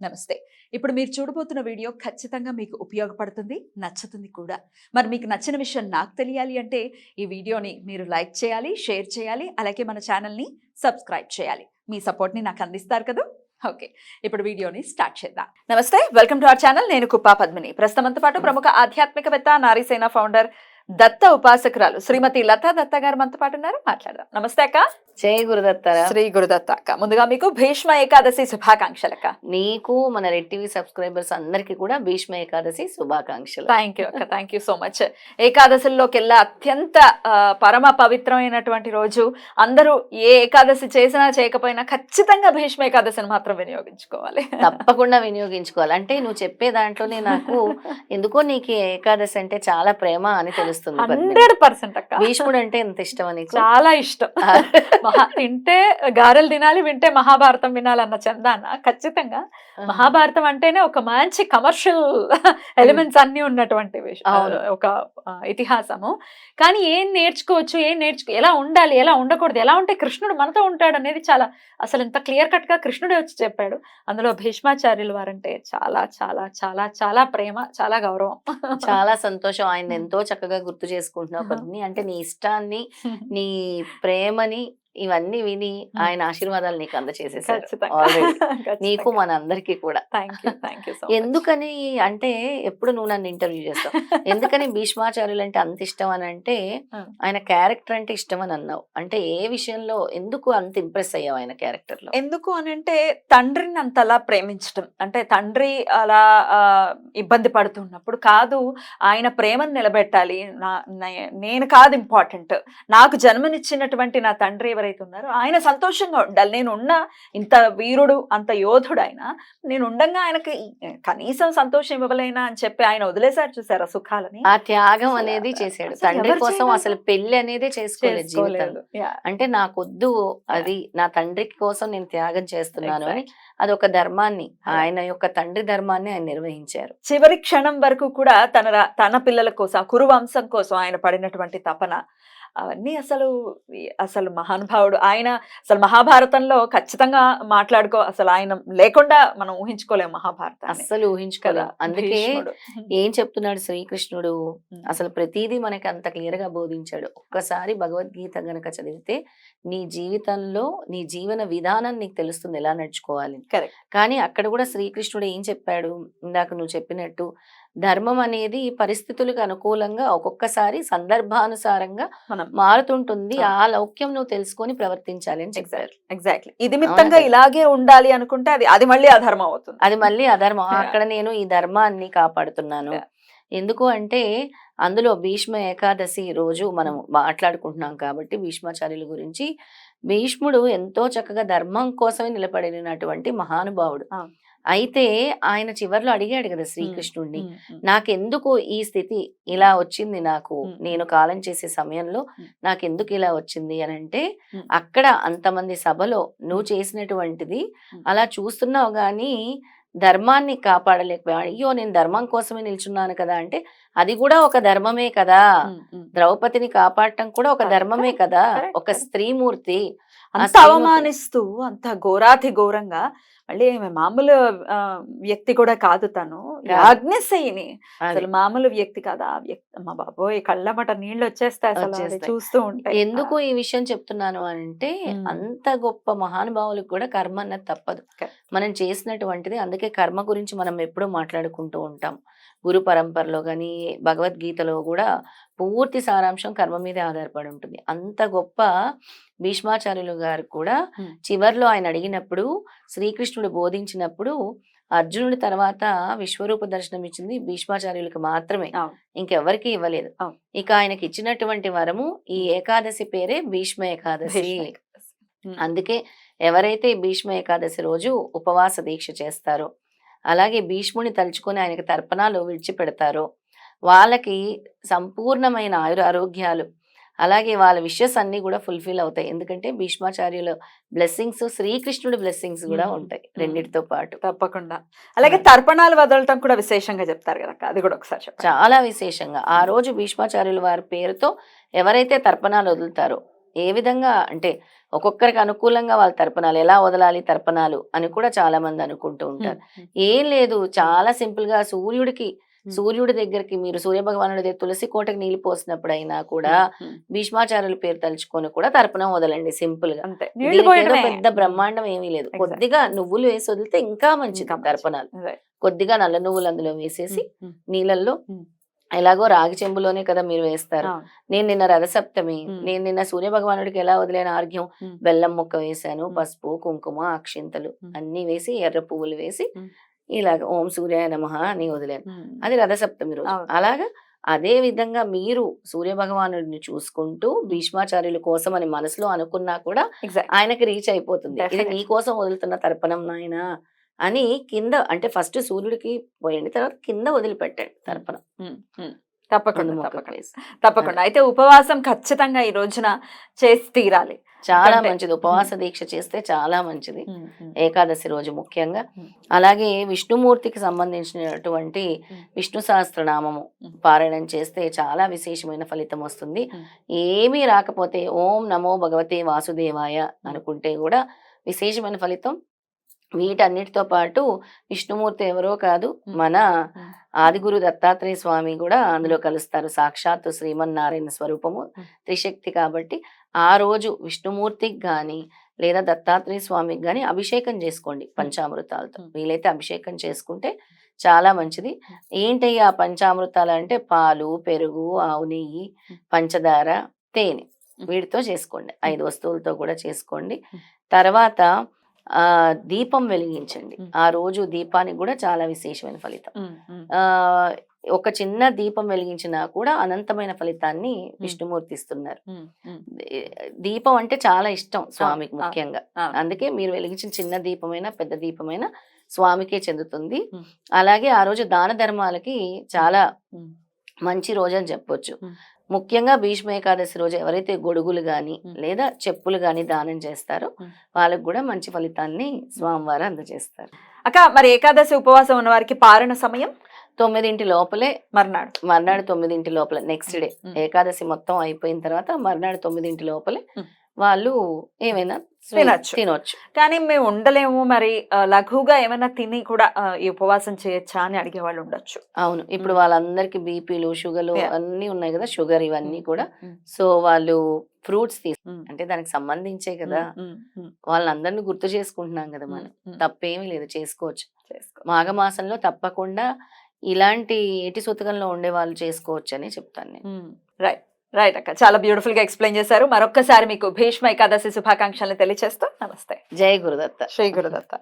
నమస్తే. ఇప్పుడు మీరు చూడబోతున్న వీడియో ఖచ్చితంగా మీకు ఉపయోగపడుతుంది నచ్చుతుంది కూడా. మరి మీకు నచ్చిన విషయం నాకు తెలియాలి అంటే ఈ వీడియోని మీరు లైక్ చేయాలి షేర్ చేయాలి అలాగే మన ఛానల్ని సబ్స్క్రైబ్ చేయాలి. మీ సపోర్ట్ని నాకు అందిస్తారు కదా? ఓకే ఇప్పుడు వీడియోని స్టార్ట్ చేద్దాం. నమస్తే వెల్కమ్ టు అవర్ ఛానల్. నేను కుప్పా పద్మిని. ప్రస్తుతంతో పాటు ప్రముఖ ఆధ్యాత్మికవేత్త నారీసేన ఫౌండర్ దత్త ఉపాసకురాలు శ్రీమతి లతా దత్త గారు మనతో పాటు ఉన్నారు. మాట్లాడదాం. నమస్తే అక్క. జయ గురుదత్తారా. శ్రీ గురుదత్త అక్క ముందుగా మీకు భీష్మ ఏకాదశి శుభాకాంక్షలు అక్క నీకు మన రెడ్ టీవీ సబ్స్క్రైబర్స్ అందరికి కూడా భీష్మ ఏకాదశి శుభాకాంక్షలు. థ్యాంక్ యూ అక్క. థ్యాంక్ యూ సో మచ్ ఏకాదశుల్లోకెల్లా అత్యంత పరమ పవిత్రమైనటువంటి రోజు. అందరూ ఏ ఏకాదశి చేసినా చేయకపోయినా ఖచ్చితంగా భీష్మ ఏకాదశిని మాత్రం వినియోగించుకోవాలి. తప్పకుండా వినియోగించుకోవాలి. అంటే నువ్వు చెప్పే దాంట్లోనే నాకు ఎందుకో నీకు ఏకాదశి అంటే చాలా ప్రేమ అని తెలుస్తుంది. హండ్రెడ్ పర్సెంట్ అక్క. భీష్ముడు అంటే ఎంత ఇష్టం నీకు? చాలా ఇష్టం. మహా తింటే గారెలు తినాలి వింటే మహాభారతం వినాలన్న చందాన. ఖచ్చితంగా మహాభారతం అంటేనే ఒక మంచి కమర్షియల్ ఎలిమెంట్స్ అన్ని ఉన్నటువంటి విష- అవును. ఒక ఇతిహాసము. కానీ ఏం నేర్చుకోవచ్చు ఏం నేర్చుకో ఎలా ఉండాలి ఎలా ఉండకూడదు ఎలా ఉంటే కృష్ణుడు మనతో ఉంటాడు అనేది చాలా అసలు ఇంత క్లియర్ కట్గా కృష్ణుడే వచ్చి చెప్పాడు. అందులో భీష్మాచార్యులు వారంటే చాలా చాలా చాలా చాలా ప్రేమ చాలా గౌరవం. చాలా సంతోషం. ఆయన ఎంతో చక్కగా గుర్తు చేసుకుంటున్నావు పద్మిని అంటే నీ ఇష్టాన్ని నీ ప్రేమని ఇవన్నీ విని ఆయన ఆశీర్వాదాలు నీకు అందచేసేసారు. నీకు మన అందరికీ కూడా ఎందుకని అంటే ఎప్పుడు నువ్వు నన్ను ఇంటర్వ్యూ చేస్తావు? ఎందుకని భీష్మాచార్యులు అంటే అంత ఇష్టం అని అంటే. ఆయన క్యారెక్టర్ అంటే ఇష్టం అని అన్నావు. అంటే ఏ విషయంలో ఎందుకు అంత ఇంప్రెస్ అయ్యావు ఆయన క్యారెక్టర్లో ఎందుకు అని అంటే తండ్రిని అంతలా ప్రేమించడం. అంటే తండ్రి అలా ఇబ్బంది పడుతున్నప్పుడు కాదు ఆయన ప్రేమను నిలబెట్టాలి. నా నే- నేను కాదు ఇంపార్టెంట్ నాకు జన్మనిచ్చినటువంటి నా తండ్రి ఎవరైతే ఉన్నారో ఆయన సంతోషంగా ఉండాలి నేను ఉన్న ఇంత వీరుడు అంత యోధుడు ఆయన నేను ఉండంగా ఆయనకి కనీసం సంతోషం ఇవ్వలేనా అని చెప్పి ఆయన వదిలేశారు చూసారా సుఖాలని ఆ త్యాగం అనేది చేశాడు తండ్రి కోసం? అసలు పెళ్ళి అనేదే చేసుకోలేదు జీవితంలో అంటే నాకొద్దు అది నా తండ్రి కోసం నేను త్యాగం చేస్తున్నాను అని. అది ఒక ధర్మాన్ని. ఆయన యొక్క తండ్రి ధర్మాన్ని ఆయన నిర్వహించారు చివరి క్షణం వరకు కూడా తన తన పిల్లల కోసం కురు వంశం కోసం ఆయన పడినటువంటి తపన అవన్నీ అసలు అసలు మహానుభావుడు ఆయన అసలు మహాభారతంలో ఖచ్చితంగా మాట్లాడుకో అసలు ఆయన లేకుండా మనం ఊహించుకోలేము మహాభారతాన్ని. అస్సలు ఊహించుకోలేదు అందుకే. ఏం చెప్తున్నాడు శ్రీకృష్ణుడు. అసలు ప్రతిదీ మనకి అంత క్లియర్గా బోధించాడు. ఒక్కసారి భగవద్గీత గనక చదివితే నీ జీవితంలో నీ జీవన విధానం నీకు తెలుస్తుంది ఎలా నడుచుకోవాలి. కానీ అక్కడ కూడా శ్రీకృష్ణుడు ఏం చెప్పాడు? ఇందాక నువ్వు చెప్పినట్టు ధర్మం అనేది పరిస్థితులకు అనుకూలంగా ఒక్కొక్కసారి సందర్భానుసారంగా మారుతుంటుంది ఆ. లౌక్యం నువ్వు తెలుసుకొని ప్రవర్తించాలి అని చెప్పారు ఎగ్జాక్ట్లీ ఇది మిత్తంగా? ఇలాగే ఉండాలి అనుకుంటే అది అది మళ్ళీ అధర్మం అవుతుంది అది మళ్ళీ అధర్మం. అక్కడ నేను ఈ ధర్మాన్ని కాపాడుతున్నాను. ఎందుకు అంటే అందులో భీష్మ ఏకాదశి రోజు మనం మాట్లాడుకుంటున్నాం కాబట్టి భీష్మాచార్యుల గురించి భీష్ముడు ఎంతో చక్కగా ధర్మం కోసమే నిలబడినటువంటి మహానుభావుడు. అయితే ఆయన చివర్లో అడిగాడు కదా శ్రీకృష్ణుడిని. నాకెందుకు ఈ స్థితి ఇలా వచ్చింది నాకు. నేను కాలం చేసే సమయంలో. నాకెందుకు ఇలా వచ్చింది అని అంటే. అక్కడ అంతమంది సభలో నువ్వు చేసినటువంటిది. అలా చూస్తున్నావు గాని ధర్మాన్ని కాపాడలేకపోయా అయ్యో నేను ధర్మం కోసమే నిల్చున్నాను కదా అంటే అది కూడా ఒక ధర్మమే కదా. ద్రౌపదిని కాపాడటం కూడా ఒక ధర్మమే కదా ఒక. స్త్రీమూర్తి అంత అవమానిస్తూ అంత ఘోరాతి ఘోరంగా మళ్ళీ మామూలు వ్యక్తి కూడా కాదు తను అది. అసలు మామూలు వ్యక్తి కాదు ఆ వ్యక్తి మా బాబోయ్ కళ్ళమట నీళ్ళు వచ్చేస్తాయి అసలు. చూస్తూ ఉంటాయి ఎందుకు ఈ విషయం చెప్తున్నాను అంటే. అంత గొప్ప మహానుభావులకు కూడా కర్మ అన్నది తప్పదు. మనం చేసినటువంటిది అందుకే కర్మ గురించి మనం ఎప్పుడూ మాట్లాడుకుంటూ ఉంటాం గురు పరంపరలో కానీ భగవద్గీతలో కూడా పూర్తి సారాంశం కర్మ మీదే ఆధారపడి ఉంటుంది అంత గొప్ప భీష్మాచార్యులు గారు కూడా. చివర్లో ఆయన అడిగినప్పుడు శ్రీకృష్ణుడు బోధించినప్పుడు అర్జునుడి తర్వాత విశ్వరూప దర్శనం ఇచ్చింది భీష్మాచార్యులకు మాత్రమే. ఇంకెవరికి ఇవ్వలేదు. ఇక ఆయనకి ఇచ్చినటువంటి వరము ఈ ఏకాదశి పేరే భీష్మ ఏకాదశి. అందుకే ఎవరైతే భీష్మ ఏకాదశి రోజు ఉపవాస దీక్ష చేస్తారో అలాగే భీష్ముని తలుచుకొని ఆయనకి తర్పణాలు విడిచిపెడతారో వాళ్ళకి సంపూర్ణమైన ఆయుర ఆరోగ్యాలు. అలాగే వాళ్ళ విషయస్ అన్ని కూడా ఫుల్ఫిల్ అవుతాయి. ఎందుకంటే భీష్మాచార్యుల బ్లెస్సింగ్స్ శ్రీకృష్ణుడి బ్లెస్సింగ్స్ కూడా. ఉంటాయి. రెండిటితో పాటు. తప్పకుండా. అలాగే తర్పణాలు వదలటం కూడా విశేషంగా చెప్తారు కదా అది కూడా ఒకసారి చాలా విశేషంగా. ఆ రోజు భీష్మాచార్యుల వారి పేరుతో ఎవరైతే తర్పణాలు వదులుతారో ఏ విధంగా అంటే ఒక్కొక్కరికి అనుకూలంగా వాళ్ళ తర్పణాలు ఎలా వదలాలి తర్పణాలు అని కూడా చాలా మంది అనుకుంటూ ఉంటారు. ఏం లేదు. చాలా సింపుల్గా సూర్యుడికి. సూర్యుడి దగ్గరికి మీరు సూర్య భగవానుడి దగ్గర తులసి కోటకి నీళ్ళు పోసినప్పుడు అయినా కూడా భీష్మాచార్యుల పేరు తలుచుకొని కూడా తర్పణం వదలండి సింపుల్గా పెద్ద బ్రహ్మాండం ఏమీ లేదు. కొద్దిగా నువ్వులు వేసి వదిలితే ఇంకా మంచిది. తర్పణాలు. కొద్దిగా నల్ల నువ్వులు అందులో వేసేసి. నీళ్ళల్లో. ఎలాగో రాగి చెంబులోనే కదా మీరు వేస్తారు. నేను నిన్న రథసప్తమి. నేను నిన్న సూర్య భగవానుడికి ఎలా వదిలేను ఆర్ఘ్యం. బెల్లం ముక్క ఉమ్. పసుపు కుంకుమ అక్షింతలు. అన్ని వేసి ఎర్ర పువ్వులు వేసి. ఇలాగ ఓం సూర్యాయ నమః అని వదిలాను. అది రథసప్తమి రోజు. అలాగా అదే విధంగా మీరు సూర్య భగవానుడిని చూసుకుంటూ భీష్మాచార్యుల కోసం అని మనసులో అనుకున్నా కూడా. ఆయనకి రీచ్ అయిపోతుంది ఇది. నీ కోసం వదులుతున్న తర్పణం నాయన అని కింద అంటే ఫస్ట్ సూర్యుడికి పోయండి తర్వాత కింద వదిలిపెట్టండి తర్పణం. తప్పకుండా తప్పకుండా. తప్పకుండా అయితే ఉపవాసం ఖచ్చితంగా ఈ రోజున చేసి తీరాలి చాలా మంచిది ఉపవాస దీక్ష చేస్తే చాలా మంచిది. ఏకాదశి రోజు ముఖ్యంగా. అలాగే విష్ణుమూర్తికి సంబంధించినటువంటి. విష్ణు సహస్రనామము. పారాయణం చేస్తే చాలా విశేషమైన ఫలితం వస్తుంది. ఏమీ రాకపోతే ఓం నమో భగవతే వాసుదేవాయ అనుకుంటే కూడా విశేషమైన ఫలితం వీటన్నిటితో పాటు విష్ణుమూర్తి ఎవరో కాదు. మన. ఆదిగురు దత్తాత్రేయ స్వామి కూడా అందులో కలుస్తారు సాక్షాత్తు శ్రీమన్నారాయణ స్వరూపము. త్రిశక్తి కాబట్టి ఆ రోజు విష్ణుమూర్తికి గాని లేదా దత్తాత్రేయ స్వామికి గాని అభిషేకం చేసుకోండి పంచామృతాలతో. వీలైతే అభిషేకం చేసుకుంటే చాలా మంచిది ఏంటయ్యా ఆ పంచామృతాలు అంటే పాలు పెరుగు ఆవు నెయ్యి. పంచదార తేనె. వీటితో చేసుకోండి ఐదు వస్తువులతో కూడా చేసుకోండి. తర్వాత దీపం వెలిగించండి. ఆ రోజు దీపానికి కూడా చాలా విశేషమైన ఫలితం ఒక చిన్న దీపం వెలిగించినా కూడా అనంతమైన ఫలితాన్ని విష్ణుమూర్తి ఇస్తున్నారు దీపం అంటే చాలా ఇష్టం స్వామికి ముఖ్యంగా. అందుకే మీరు వెలిగించిన చిన్న దీపమైనా పెద్ద దీపమైనా స్వామికే చెందుతుంది. అలాగే ఆ రోజు దాన ధర్మాలకి చాలా. మంచి రోజు అని చెప్పొచ్చు. ముఖ్యంగా భీష్మ ఏకాదశి రోజు ఎవరైతే గొడుగులు గాని ఉమ్. లేదా చెప్పులు గాని దానం చేస్తారో. వాళ్ళకు కూడా మంచి ఫలితాన్ని స్వామివారు అందజేస్తారు అక్క మరి ఏకాదశి ఉపవాసం ఉన్న వారికి పారణ సమయం తొమ్మిదింటి లోపలే మర్నాడు మర్నాడు తొమ్మిదింటి లోపల నెక్స్ట్ డే. ఏకాదశి మొత్తం అయిపోయిన తర్వాత మర్నాడు తొమ్మిదింటి లోపలే. వాళ్ళు ఏమైనా తినొచ్చు. తినొచ్చు. కానీ మేము ఉండలేము మరి లఘువుగా ఏమైనా తిని కూడా ఈ ఉపవాసం చేయొచ్చా అని అడిగే వాళ్ళు ఉండొచ్చు. అవును. ఇప్పుడు. వాళ్ళందరికి బీపీలు షుగర్లు. అన్ని ఉన్నాయి కదా షుగర్ ఇవన్నీ కూడా. సో వాళ్ళు ఫ్రూట్స్ తీసు అంటే దానికి సంబంధించే కదా. వాళ్ళందరినీ గుర్తు చేసుకుంటున్నాం కదా మనం. తప్పేమీ లేదు చేసుకోవచ్చు. చేసుకో. మాఘమాసంలో తప్పకుండా ఇలాంటి ఏటి సూతకంలో ఉండే వాళ్ళు చేసుకోవచ్చు అని చెప్తాను నేను. రైట్. రైట్ అక్క. చాలా బ్యూటిఫుల్గా ఎక్స్ప్లెయిన్ చేశారు. మరొక్కసారి మీకు భీష్మ ఏకాదశి శుభాకాంక్షలు తెలియజేస్తూ నమస్తే. జై గురుదత్త. శ్రీ గురుదత్త.